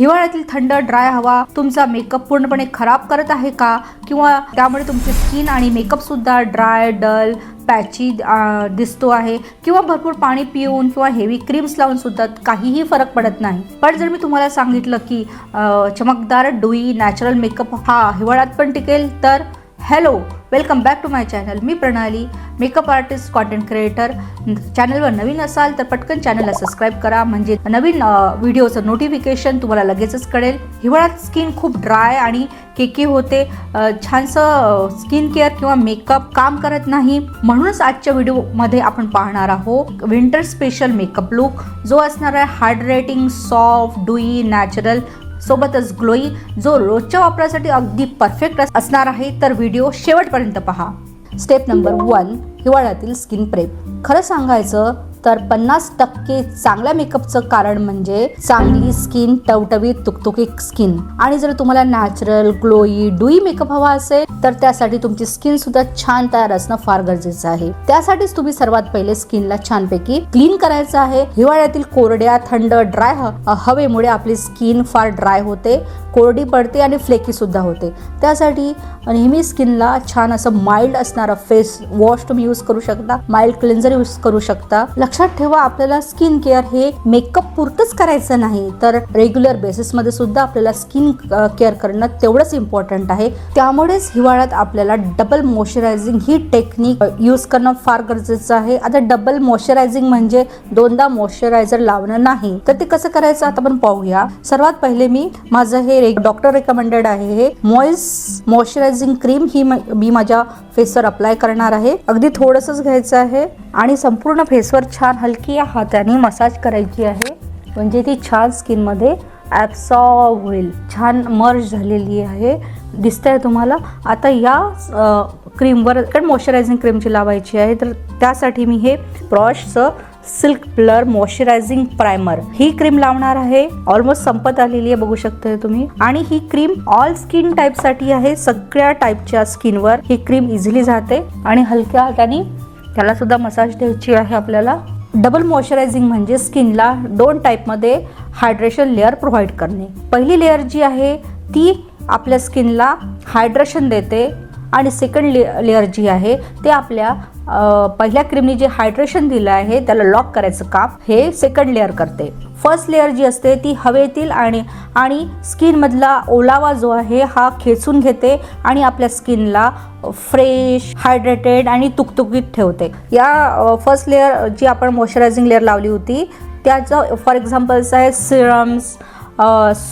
हिवाळ्यातील थंड ड्राय हवा तुमचा मेकअप पूर्णपणे खराब करत आहे का? किंवा त्यामुळे तुमची स्किन आणि मेकअप सुद्धा ड्राय डल पॅची दिसतो आहे? किंवा भरपूर पाणी पिऊन किंवा हेवी क्रीम्स लावून सुद्धा काहीही फरक पडत नाही? पण जर मी तुम्हाला सांगितलं की चमकदार डुई नॅचरल मेकअप हा हिवाळ्यात पण टिकेल तर hello welcome back to my channel me Pranali makeup artist content creator चॅनलवर नवीन असाल तर पटकन चॅनलला सबस्क्राईब करा. म्हणजे नवीन व्हिडिओचं नोटिफिकेशन तुम्हाला लगेचच कळेल. हिवाळ्यात स्किन खूप ड्राय आणि केके होते. छानसं स्किन केअर किंवा मेकअप काम करत नाही. म्हणूनच आजच्या व्हिडिओमध्ये आपण पाहणार आहोत विंटर स्पेशल मेकअप लुक जो असणार आहे हायड्रेटिंग सॉफ्ट डुई नॅचरल सोबतच ग्लोई जो रोजच्या वापरासाठी अगदी परफेक्ट असणार आहे तर व्हिडिओ शेवटपर्यंत पहा. स्टेप नंबर वन हिवाळ्यातील स्किन प्रेप खरं सांगायचं तर पन्नास टक्के चांगल्या मेकअपचं कारण म्हणजे चांगली स्किन टवटवीत तुकतुकीत स्किन. आणि जर तुम्हाला नॅचरल ग्लोई डुई मेकअप हवा असेल तर त्यासाठी तुमची स्किन सुद्धा छान तयार असणं फार गरजेचं आहे. त्यासाठीच तुम्ही सर्वात पहिले स्किनला छानपैकी क्लीन करायचं आहे. हिवाळ्यातील कोरड्या थंड ड्राय हवेमुळे आपली स्किन फार ड्राय होते कोरडी पडते आणि फ्लेकी सुद्धा होते. त्यासाठी नेहमी स्किनला छान असं माइल्ड असणारा फेस वॉश तुम्ही यूज करू शकता माइल्ड क्लिन्झर यूज करू शकता. लक्षात ठेवा आपल्याला स्किन केअर हे मेकअप पुरतच करायचं नाही. तर रेग्युलर बेसिसमध्ये सुद्धा आपल्याला स्किन केअर करणं तेवढंच इम्पॉर्टंट आहे. त्यामुळेच हिवाळ्यात आपल्याला डबल मॉइश्चरायझिंग ही टेक्निक यूज करणं फार गरजेचं आहे. आता डबल मॉइश्चरायझिंग म्हणजे दोनदा मॉइश्चरायझर लावणं नाही. तर ते कसं करायचं आता आपण पाहूया. सर्वात पहिले मी माझं हे डॉक्टर रेकमेंडेड आहे हे मॉइस मॉइश्चरायझिंग क्रीम ही मी माझ्या फेसवर अप्लाय करणार आहे. अगदी थोडंसंच घ्यायचं आहे. आणि संपूर्ण फेसवर छान हलकी या हाताने मसाज करायची आहे. म्हणजे ती छान स्किनमध्ये ॲब्सॉर्ब होईल. छान मर्ज झालेली आहे. दिसतंय तुम्हाला? आता या क्रीमवर कारण मॉइश्चरायझिंग क्रीमची लावायची आहे तर त्यासाठी मी हे ब्रॉशचं सिल्क ब्लर मॉइश्चरायझिंग प्रायमर ही क्रीम लावणार आहे. ऑलमोस्ट संपत आलेली आहे बघू शकता तुम्ही. आणि ही क्रीम ऑल स्किन टाईपसाठी आहे. सगळ्या टाईपच्या स्किनवर ही क्रीम इझिली जाते. आणि हलक्या हाताने त्याला सुद्धा मसाज द्यायची आहे आपल्याला. डबल मॉइश्चरायझिंग म्हणजे स्किनला दोन टाईपमध्ये हायड्रेशन लेअर प्रोव्हाइड करणे. पहिली लेअर जी आहे ती आपल्या स्किनला हायड्रेशन देते. आणि सेकंड ले लेअर जी आहे ते आपल्या पहिल्या क्रीमनी जे हायड्रेशन दिलं आहे त्याला लॉक करायचं काम हे सेकंड लेअर करते. फर्स्ट लेअर जी असते ती हवेतील आणि आणि स्किनमधला ओलावा जो आहे हा खेचून घेते आणि आपल्या स्किनला फ्रेश हायड्रेटेड आणि तुकतुकीत ठेवते. या फर्स्ट लेअर जी आपण मॉइश्चरायझिंग लेअर लावली होती त्याचं फॉर एक्झाम्पल्स आहे सिरम्स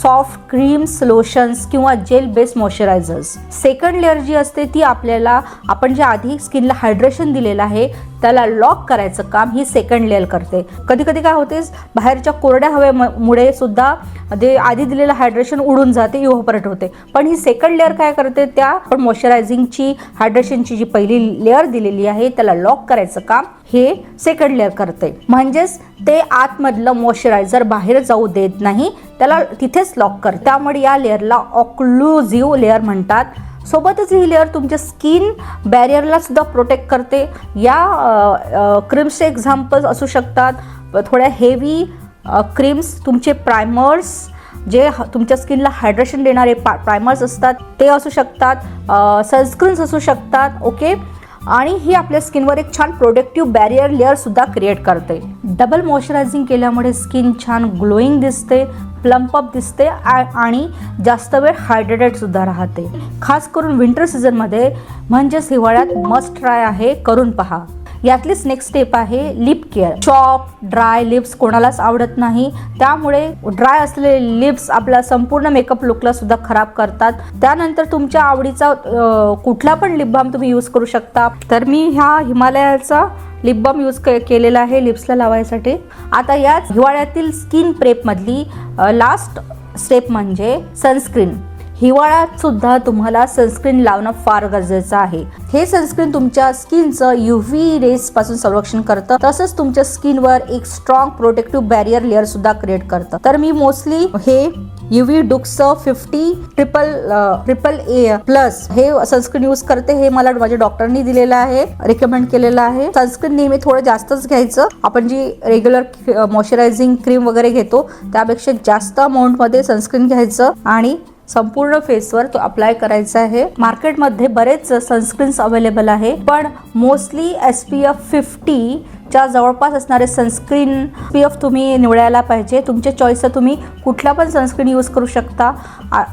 सॉफ्ट क्रीम्स लोशन्स किंवा gel based moisturisers. Second layer जी असते ती आपल्याला आपण जे आधी स्किनला हायड्रेशन दिलेलं आहे त्याला लॉक करायचं काम ही सेकंड लेअर करते. कधी कधी काय होते बाहेरच्या कोरड्या हवेमुळे सुद्धा जे आधी दिलेलं हायड्रेशन उडून जाते इव्होपरेट होते. पण ही सेकंड लेअर काय करते त्या पण मॉइश्चरायझिंगची हायड्रेशनची जी पहिली लेअर दिलेली आहे त्याला लॉक करायचं काम हे सेकंड लेअर करते. म्हणजेच ते आतमधलं मॉइश्चरायझर बाहेर जाऊ देत नाही त्याला तिथेच लॉक करते. त्यामुळे या लेअरला ऑक्लुझिव्ह लेअर म्हणतात. सोबतच ही लेअर तुमच्या स्किन बॅरियरला सुद्धा प्रोटेक्ट करते. या क्रीम्सचे एक्झाम्पल्स असू शकतात. थोड्या हेवी क्रीम्स तुमचे प्रायमर्स जे तुमच्या स्किनला हायड्रेशन देणारे पा प्रायमर्स असतात ते असू शकतात. सनस्क्रीन्स असू शकतात ओके आणि ही आपल्या स्किनवर एक छान प्रोडक्टिव्ह बॅरियर लेअरसुद्धा क्रिएट करते. डबल मॉइश्चरायझिंग केल्यामुळे स्किन छान ग्लोईंग दिसते. प्लम्पअप दिसते आणि जास्त वेळ हायड्रेटेड सुद्धा राहते. खास करून विंटर सीझनमध्ये म्हणजेच हिवाळ्यात मस्ट ट्राय आहे करून पहा. यातलीच नेक्स्ट स्टेप आहे lip care chapped dry lips कोणालाच आवडत नाही. त्यामुळे ड्राय असलेले लिप्स आपला संपूर्ण मेकअप लुकला सुद्धा खराब करतात. त्यानंतर तुमच्या आवडीचा कुठला पण लिप बाम तुम्ही यूज करू शकता. तर मी ह्या हिमालयाचा लिप बाम यूज केलेला आहे लिप्सला लावायसाठी. आता याच हिवाळ्यातील स्किन प्रेपमधली लास्ट स्टेप म्हणजे सनस्क्रीन हिवाळ्यात सुद्धा तुम्हाला सनस्क्रीन लावणं फार गरजेचं आहे. हे सनस्क्रीन तुमच्या स्किनचं यू व्ही रेस पासून संरक्षण करतं. तसंच तुमच्या स्किनवर एक स्ट्रॉंग प्रोटेक्टिव्ह बॅरियर लेअर सुद्धा क्रिएट करतं. तर मी मोस्टली हे U V Doux fifty triple triple A plus हे सनस्क्रीन यूज करते हे मला माझ्या डॉक्टरनी दिलेलं आहे रिकमेंड केलेलं आहे. सनस्क्रीन नेहमी थोडं जास्तच घ्यायचं. आपण जी रेग्युलर मॉइश्चरायझिंग क्रीम वगैरे घेतो त्यापेक्षा जास्त अमाऊंटमध्ये सनस्क्रीन घ्यायचं आणि संपूर्ण फेसवर तो अप्लाय करायचा आहे. मार्केटमध्ये बरेच सनस्क्रीन्स अवेलेबल आहे पण mostly S P F fifty च्या जवळपास असणारे सनस्क्रीन पी एफ तुम्ही निवडायला पाहिजे. तुमच्या चॉईसचं तुम्ही कुठला पण सनस्क्रीन यूज करू शकता.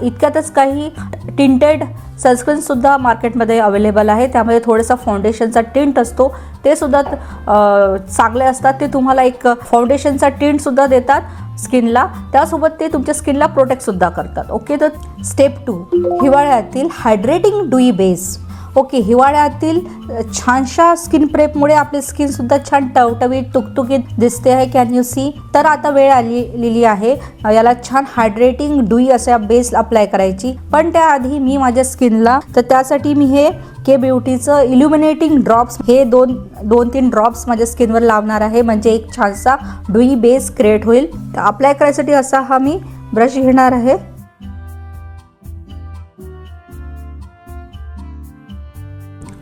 इतक्यातच काही टिंटेड सनस्क्रीनसुद्धा मार्केटमध्ये अवेलेबल आहे. त्यामध्ये थोडंसं फाउंडेशनचा टिंट असतो. ते सुद्धा चांगले असतात. ते तुम्हाला एक फाउंडेशनचा टिंटसुद्धा देतात स्किनला त्यासोबत ते तुमच्या स्किनला प्रोटेक्टसुद्धा करतात. ओके तर स्टेप टू हिवाळ्यातील हायड्रेटिंग डुई बेस हो ओके हिवाळ्यातील छानशा स्किन प्रेपमुळे आपली स्किन सुद्धा छान टवटवीत तुकतुकीत दिसते आहे. कॅन यू सी तर आता वेळ आलेली आहे. याला छान हायड्रेटिंग डुई असा बेस अप्लाय करायची. पण त्याआधी मी माझ्या स्किनला तर त्यासाठी मी हे के ब्युटीचं इल्युमिनेटिंग ड्रॉप्स हे दोन दोन तीन ड्रॉप्स माझ्या स्किनवर लावणार आहे. म्हणजे एक छानसा डुई बेस क्रिएट होईल. तर अप्लाय करायसाठी असा हा मी ब्रश घेणार आहे.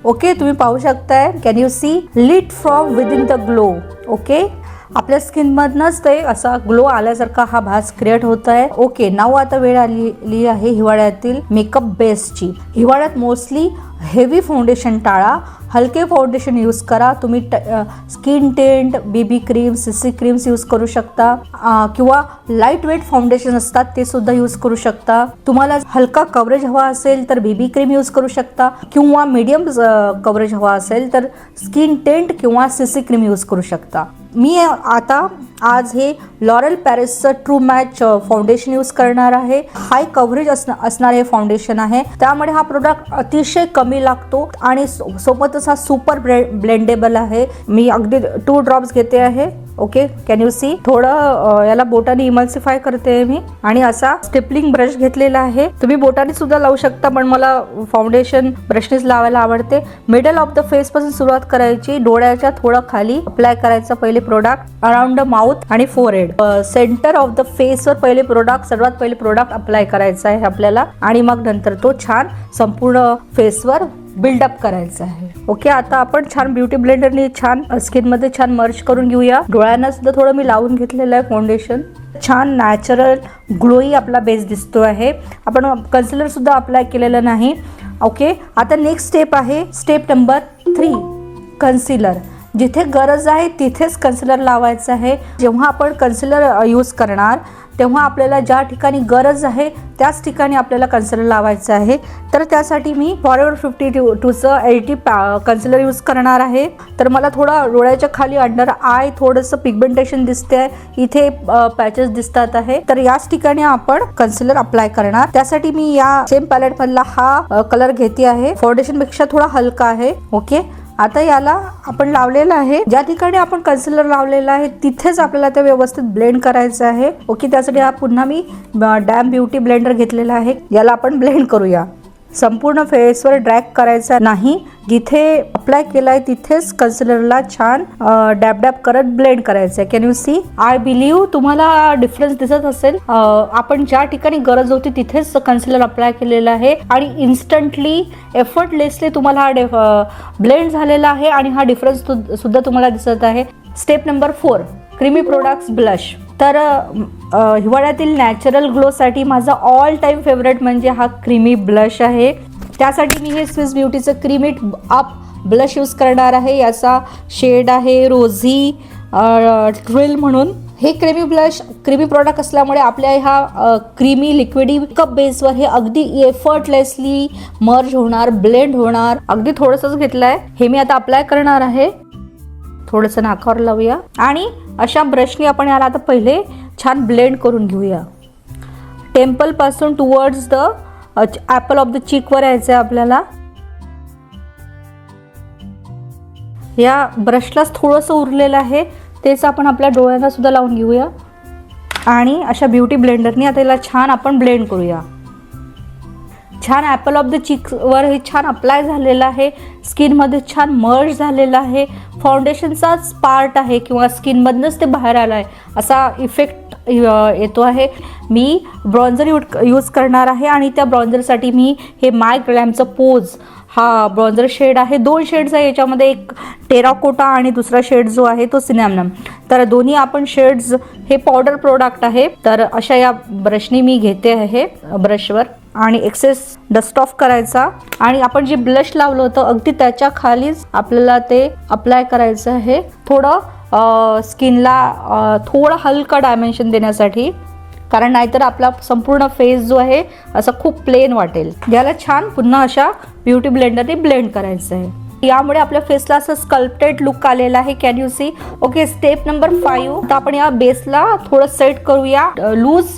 ओके तुम्ही पाहू शकताय. Can you see lit from within the glow okay आपल्या स्किनमधनंच ते असा ग्लो आल्यासारखा हा भास क्रिएट होत आहे ओके नाव आता वेळ आलेली आहे हिवाळ्यातील मेकअप बेसची हिवाळ्यात मोस्टली हेवी फाउंडेशन टाळा. हलके फाउंडेशन यूज करा. तुम्ही skin tint BB cream CC creams use करू शकता. किंवा लाइट वेट फाउंडेशन असतात ते सुद्धा यूज करू शकता. तुम्हाला हलका कव्हरेज हवा असेल तर बीबी क्रीम यूज करू शकता. किंवा मीडियम कव्हरेज हवा असेल तर स्किन टेंट किंवा सीसी क्रीम यूज करू शकता. मी आता आज हे लॉरेल पॅरिसचं ट्रू मॅच फाउंडेशन यूज करणार आहे. हाय कव्हरेज असणारे हे फाउंडेशन आहे. त्यामुळे हा प्रोडक्ट अतिशय कमी लागतो आणि सो- सोबतच हा सुपर ब्लेंडेबल आहे. मी अगदी टू ड्रॉप्स घेते आहे. ओके कॅन यू सी थोडं याला बोटाने इमल्सिफाय करते मी. आणि असा स्टेपलिंग ब्रश घेतलेला आहे. तुम्ही बोटाने सुद्धा लावू शकता पण मला फाउंडेशन ब्रशनेच लावायला आवडते. मिडल ऑफ द फेस पासून सुरुवात करायची. डोळ्याच्या थोडं खाली अप्लाय करायचा पहिले प्रोडक्ट अराउंड द माउथ आणि फोरहेड सेंटर ऑफ द फेसवर पहिले प्रोडक्ट सर्वात पहिले प्रोडक्ट अप्लाय करायचा आहे आपल्याला. आणि मग नंतर तो छान संपूर्ण फेसवर बिल्डअप करायचं आहे. ओके आता आपण छान ब्युटी ब्लेंडरने छान स्किनमध्ये छान मर्च करून घेऊया. डोळ्यांना सुद्धा थोडं मी लावून घेतलेलं आहे फाउंडेशन छान नॅचरल ग्लोई आपला बेस दिसतो आहे. आपण कन्सिलर सुद्धा अप्लाय केलेलं नाही. ओके आता नेक्स्ट स्टेप आहे स्टेप नंबर थ्री कन्सिलर जिथे गरज आहे तिथेच कन्सिलर लावायचं आहे. जेव्हा आपण कन्सिलर यूज करणार तेव्हा आपल्याला ज्या ठिकाणी गरज आहे त्याच ठिकाणी आपल्याला कन्सिलर लावायचं आहे. तर त्यासाठी मी फॉरेवर फिफ्टी टू टूचं एल टी कन्सिलर यूज करणार आहे. तर मला थोडा डोळ्याच्या खाली अंडर आय थोडंसं पिगमेंटेशन दिसते आहे इथे पॅचेस दिसतात आहे. तर याच ठिकाणी आपण कन्सिलर अप्लाय करणार. त्यासाठी मी या सेम पॅलेट मधला हा कलर घेते आहे. फाउंडेशनपेक्षा थोडा हलका आहे. ओके आता याला आपण लावलेलं आहे. ज्या ठिकाणी आपण कन्सिलर लावलेला आहे तिथेच आपल्याला ते व्यवस्थित ब्लेंड करायचं आहे. ओके त्यासाठी हा पुन्हा मी डॅम ब्युटी ब्लेंडर घेतलेला आहे. याला आपण ब्लेंड करूया. संपूर्ण फेसवर ड्रॅग करायचा नाही. जिथे अप्लाय केलाय तिथेच कन्सिलरला छान डॅब डॅब करत ब्लेंड करायचं आहे can you see I believe तुम्हाला डिफरन्स दिसत असेल. आपण ज्या ठिकाणी गरज होती तिथेच कन्सिलर अप्लाय केलेलं आहे. आणि इन्स्टंटली एफर्टलेसली तुम्हाला हा ब्लेंड झालेला आहे आणि हा डिफरन्स सुद्धा तुम्हाला दिसत आहे. Step number four creamy products blush तर हिवाळ्यातील नॅचरल ग्लोसाठी माझा ऑल टाईम फेवरेट म्हणजे हा क्रीमी ब्लश आहे. त्यासाठी मी हे Swiss ब्युटीचं cream it up blush use करणार आहे. याचा शेड आहे रोझी ट्रिल म्हणून. हे क्रीमी ब्लश क्रीमी प्रॉडक्ट असल्यामुळे आपल्या ह्या क्रीमी लिक्विडी कप बेसवर हे अगदी एफर्टलेसली मर्ज होणार ब्लेंड होणार. अगदी थोडंसंच घेतलं आहे हे मी आता अप्लाय करणार आहे. थोडंसं नाकावर लावूया. आणि अशा ब्रशने आपण याला आता पहिले छान ब्लेंड करून घेऊया. टेम्पलपासून towards the apple of the चीकवर यायचं आहे आपल्याला. या ब्रशलाच थोडंसं उरलेलं आहे. तेच आपण आपल्या डोळ्यांना सुद्धा लावून घेऊया. आणि अशा ब्युटी ब्लेंडरने आता याला छान आपण ब्लेंड करूया. छान ॲपल ऑफ द चिक्सवर हे छान अप्लाय झालेलं आहे. स्किनमध्ये छान मर्ज झालेलं आहे. फाउंडेशनचाच पार्ट आहे किंवा स्किनमधनंच ते बाहेर आलं आहे. असा इफेक्ट येतो आहे. मी ब्रॉन्झर यू यूज करणार आहे आणि त्या ब्रॉन्झरसाठी मी हे माय ग्लॅमचं पोज हा ब्रॉन्झर शेड आहे. दोन शेड्स आहे. याच्यामध्ये एक टेराकोटा आणि दुसरा शेड जो आहे तो सिनॅमनम तर दोन्ही आपण शेड्स हे पावडर प्रोडक्ट आहे. तर अशा या ब्रशनी मी घेते आहे ब्रशवर आणि एक्सेस डस्ट ऑफ करायचा. आणि आपण जे ब्लश लावलं होतं अगदी त्याच्या खालीच आपल्याला ते अप्लाय करायचं आहे. थोडं स्किनला थोडं हलकं डायमेन्शन देण्यासाठी. कारण नाहीतर आपला संपूर्ण फेस जो आहे असा खूप प्लेन वाटेल. याला छान पुन्हा अशा ब्युटी ब्लेंडरने ब्लेंड करायचं आहे. यामुळे आपल्या फेसला असं स्कल्प्टेड लुक आलेला आहे. Can you see okay step number five तर आपण या बेसला थोडं सेट करूया. लूज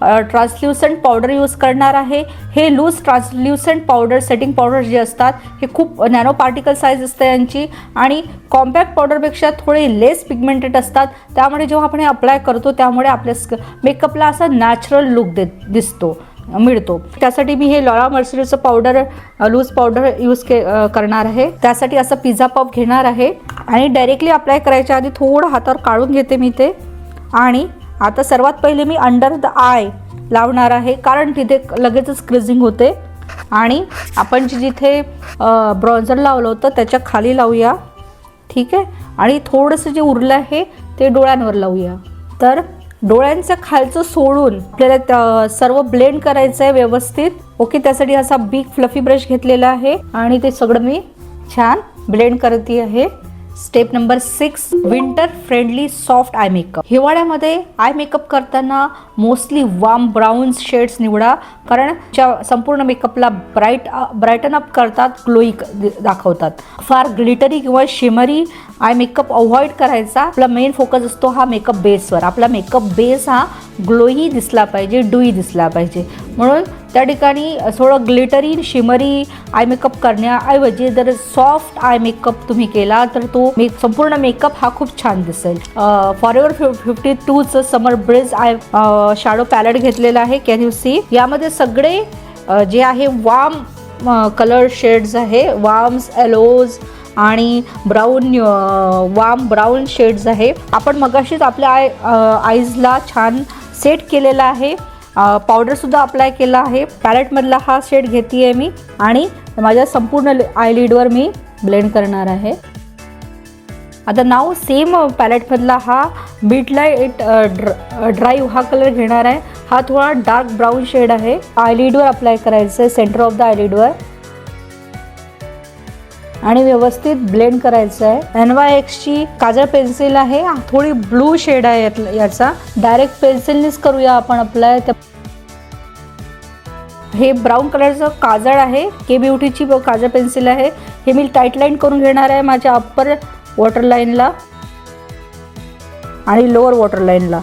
ट्रान्सल्युसंट पावडर यूज करणार आहे. हे loose translucent powder setting powder जे असतात हे खूप नॅनो पार्टिकल साईज असते यांची. आणि कॉम्पॅक्ट पावडरपेक्षा थोडे लेस पिगमेंटेड असतात. त्यामुळे जेव्हा आपण हे अप्लाय करतो त्यामुळे आपल्या स्क मेकअपला असा नॅचरल लुक दे दिसतो मिळतो. त्यासाठी मी हे लॉरा मर्सरीचं पावडर लूज पावडर यूज के करणार आहे. त्यासाठी असं पिझ्झा पॉप घेणार आहे. आणि डायरेक्टली अप्लाय करायच्या आधी थोडं हातावर काढून घेते मी ते. आणि आता सर्वात पहिले मी अंडर द आय लावणार आहे कारण तिथे लगेचच क्रिझिंग होते. आणि आपण जे जिथे ब्रॉन्झर लावलं होतं त्याच्याखाली लावूया. ठीक आहे? आणि थोडंसं जे उरलं आहे ते डोळ्यांवर लावूया. तर डोळ्यांचं खालचं सोडून आपल्याला सर्व ब्लेंड करायचं आहे व्यवस्थित. ओके त्यासाठी असा बिग फ्लफी ब्रश घेतलेला आहे. आणि ते सगळं मी छान ब्लेंड करते आहे step number six winter friendly soft eye makeup हिवाळ्यामध्ये आय मेकअप करताना मोस्टली वाम ब्राऊन शेड्स निवडा कारण ज्या संपूर्ण मेकअपला ब्राईट ब्राईटन अप करतात ग्लोई दाखवतात. फार ग्लिटरी किंवा शिमरी आय मेकअप अवॉइड करायचा. आपला मेन फोकस असतो हा मेकअप बेसवर आपला मेकअप बेस हा ग्लोई दिसला पाहिजे डुई दिसला पाहिजे. म्हणून त्या ठिकाणी थोडं ग्लिटरी शिमरी आय मेकअप करण्याऐवजी जर सॉफ्ट आय मेकअप तुम्ही केला तर तो मेक संपूर्ण मेकअप हा खूप छान दिसेल. फॉर एव्हर फिफ्टी टूचं summer bridge eye shadow palette घेतलेला आहे कॅन यू सी यामध्ये सगळे जे आहे वाम कलर शेड्स आहे वाम्स एलोज आणि ब्राऊन वाम ब्राऊन शेड्स आहे. आपण मगाशीच आपल्या आय आईजला छान सेट केलेला आहे. पावडरसुद्धा अप्लाय केला आहे. पॅलेटमधला हा शेड घेते आहे मी आणि माझ्या संपूर्ण आयलिडवर मी ब्लेंड करणार आहे. आता नाव सेम पॅलेटमधला हा बीट लाइट ड्राईव्ह हा कलर घेणार आहे. हा थोडा डार्क ब्राऊन शेड आहे. आयलिडवर अप्लाय करायचं आहे सेंटर ऑफ द आयलिडवर आणि व्यवस्थित ब्लेंड करायचं आहे. एन वाय एक्सची काजळ पेन्सिल आहे. थोडी ब्लू शेड आहे याचा. डायरेक्ट पेन्सिलनीच करूया आपण अप्लाय हे ब्राऊन कलरचं काजळ आहे. के ब्युटीची ब- काजळ पेन्सिल आहे. हे मी टाईट लाईन करून घेणार आहे माझ्या अप्पर वॉटर लाईनला आणि लोअर वॉटर लाईनला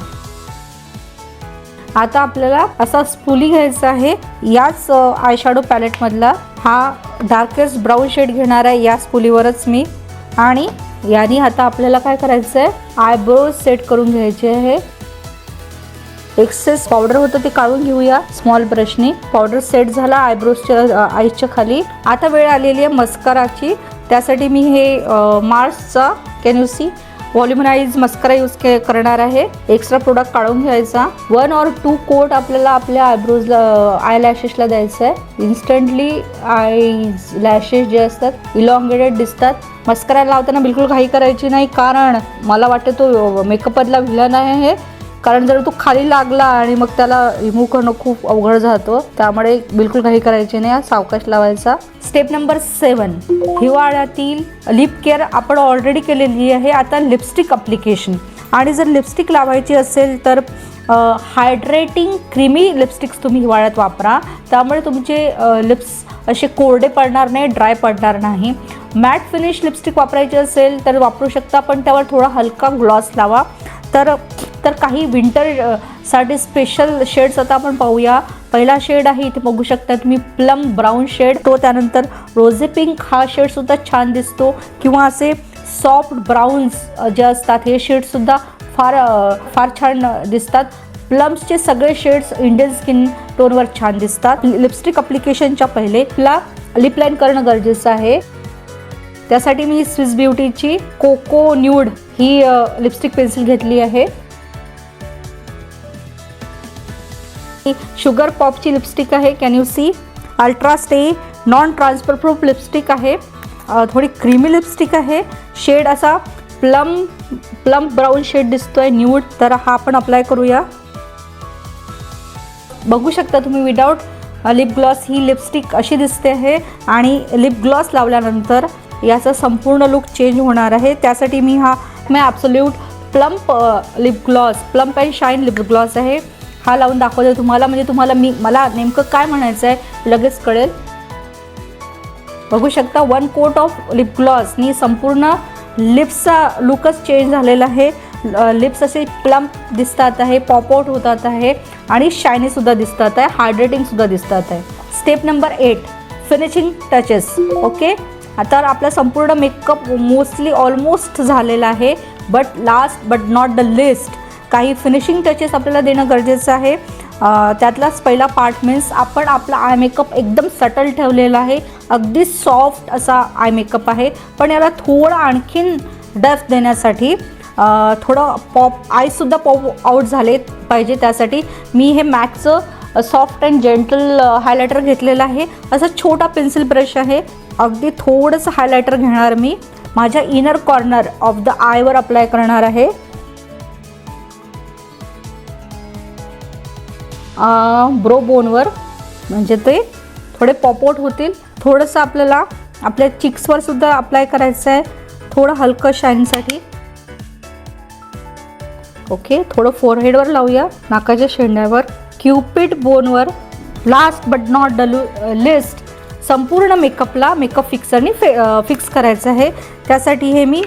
आता आपल्याला असा स्पुली घ्यायचा आहे. याच आय शॅडो पॅलेटमधला हा डार्केस्ट ब्राऊन शेड घेणार आहे या स्पुलीवरच मी. आणि याने आता आपल्याला काय करायचं आहे आयब्रो सेट करून घ्यायचे आहे. एक्सेस पावडर होतं ते काढून घेऊया स्मॉल ब्रशनी पावडर सेट झाला आयब्रोजच्या आईच्या खाली. आता वेळ आलेली आहे मस्कराची. त्यासाठी मी हे मार्सचा can you see volumise mascara use के करणार आहे. एक्स्ट्रा प्रोडक्ट काढून घ्यायचा. वन ऑर टू कोट आपल्याला आपल्या आयब्रोजला आय लॅशेसला द्यायचं आहे इन्स्टंटली आयज लॅशेस जे असतात इलॉंगेटेड दिसतात. मस्करा लावताना बिलकुल घाई करायची नाही कारण मला वाटतं तो मेकअपमधला विलन आहे हे. कारण जर तो खाली लागला आणि मग त्याला रिमूव्ह करणं खूप अवघड जातो त्यामुळे बिलकुल काही करायचे नाही. सावकाश लावायचा. स्टेप नंबर सेवन हिवाळ्यातील लिप केअर आपण ऑलरेडी केलेली आहे. आता लिपस्टिक अप्लिकेशन आणि जर लिपस्टिक लावायची असेल तर हायड्रेटिंग क्रीमी लिपस्टिक्स तुम्ही हिवाळ्यात वापरा. त्यामुळे तुमचे लिप्स असे कोरडे पडणार नाही ड्राय पडणार नाही. मॅट फिनिश लिपस्टिक वापरायची असेल तर वापरू शकता पण त्यावर थोडा हलका ग्लॉस लावा. तर तर काही विंटरसाठी स्पेशल शेड्स आता आपण पाहूया. पहिला शेड आहे इथे बघू शकता तुम्ही प्लम ब्राऊन शेड तो त्यानंतर रोझे पिंक हा शेडसुद्धा छान दिसतो. किंवा असे सॉफ्ट ब्राऊन्स जे असतात हे शेड्ससुद्धा फार फार छान दिसतात. प्लम्सचे सगळे शेड्स इंडियन स्किन टोनवर छान दिसतात. लिपस्टिक अप्लिकेशनच्या पहिले. ला लिप लाईन करणं गरजेचं आहे. त्यासाठी मी स्विस ब्युटीची कोको न्यूड ही लिपस्टिक पेन्सिल घेतली आहे. शुगर पॉपची लिपस्टिक आहे can you see ultra stay non transfer proof lipstick आहे. थोडी क्रीमी लिपस्टिक आहे. शेड असा प्लम प्लम ब्राऊन शेड दिसतोय न्यूड तर हा आपण अप्लाय करूया. बघू शकता तुम्ही विदाऊट लिप ग्लॉस ही लिपस्टिक अशी दिसते आहे. आणि लिप ग्लॉस लावल्यानंतर याचा संपूर्ण लुक चेंज होणार आहे. त्यासाठी मी हा मी absolute plump lip gloss plump and shine lip gloss आहे. हा लावून दाखवते तुम्हाला. म्हणजे तुम्हाला मी मला नेमकं काय म्हणायचं आहे लगेच कळेल. बघू शकता वन कोट ऑफ लिप ग्लॉसनी संपूर्ण लिप्सचा लुकच चेंज झालेला आहे. लिप्स असे प्लम्प दिसतात आहे पॉपआउट होतात आहे आणि शायनीसुद्धा दिसतात आहे हायड्रेटिंगसुद्धा दिसतात आहे. Step number eight finishing touches okay आता आपला संपूर्ण मेकअप मोस्टली ऑलमोस्ट झालेला आहे. But last but not the list काही फिनिशिंग टचेस आपल्याला देणं गरजेचं आहे. त्यातलाच पहिला पार्ट मीन्स आपण आपला आय मेकअप एकदम सटल ठेवलेला आहे. अगदी सॉफ्ट असा आय मेकअप आहे. पण याला थोडं आणखीन डफ देण्यासाठी थोडं पॉप आयसुद्धा पॉप आऊट झाले पाहिजे त्यासाठी. मी हे मॅकचं सॉफ्ट अँड जेंटल हायलायटर घेतलेलं आहे. असा छोटा पेन्सिल ब्रश आहे. अगदी थोडंसं हायलायटर घेणार मी. माझ्या इनर कॉर्नर ऑफ द आयवर अप्लाय करणार आहे. ब्रो बोनवर म्हणजे ते थोडे पॉपआउट होतील. थोडंसं आपल्याला आपल्या चिक्सवर सुद्धा अप्लाय करायचं आहे. थोडं हलकं शाईनसाठी ओके थोडं फोरहेडवर लावूया. नाकाच्या शेंड्यावर. Cupid बोनवर last but not the list संपूर्ण मेकअपला मेकअप फिक्सरने फे फिक्स करायचं आहे. त्यासाठी हे मी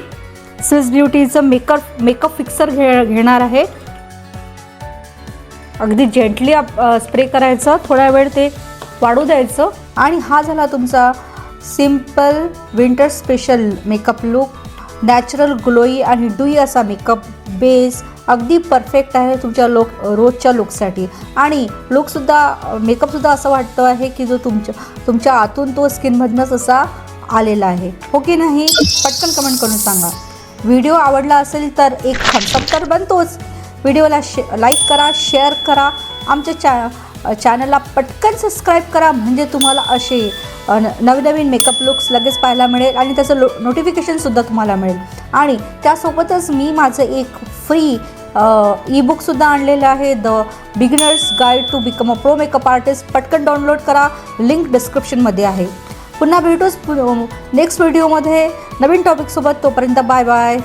स्विस ब्युटीचं मेकअप मेकअप फिक्सर घे घेणार आहे. अगदी जेंटली स्प्रे करायचं. थोडा वेळ ते वाढू द्यायचं. आणि हा झाला तुमचा simple winter special makeup look natural glowy आणि डुई असा मेकअप बेस अगदी परफेक्ट आहे तुमच्या लोक रोजच्या लुकसाठी आणि लुकसुद्धा मेकअपसुद्धा असं वाटतं आहे की जो तुमच्या तुमच्या आतून तो स्किनमधनंच असा आलेला आहे. हो की नाही? पटकन कमेंट करून सांगा. व्हिडिओ आवडला असेल तर एक थम्सअप तर बनतोच. व्हिडिओला शे लाईक करा शेअर करा. आमच्या चॅ चॅनलला पटकन सबस्क्राईब करा. म्हणजे तुम्हाला असे नवनवीन न- मेकअप लुक्स लगेच पाहायला मिळेल आणि त्याचं लो नोटिफिकेशनसुद्धा तुम्हाला मिळेल. आणि त्यासोबतच मी माझं एक फ्री ई बुकसुद्धा आणलेलं आहे the beginners guide to become a pro makeup artist पटकन डाउनलोड करा. लिंक डिस्क्रिप्शनमध्ये आहे. पुन्हा भेटूच नेक्स्ट व्हिडिओमध्ये नवीन टॉपिकसोबत तोपर्यंत बाय बाय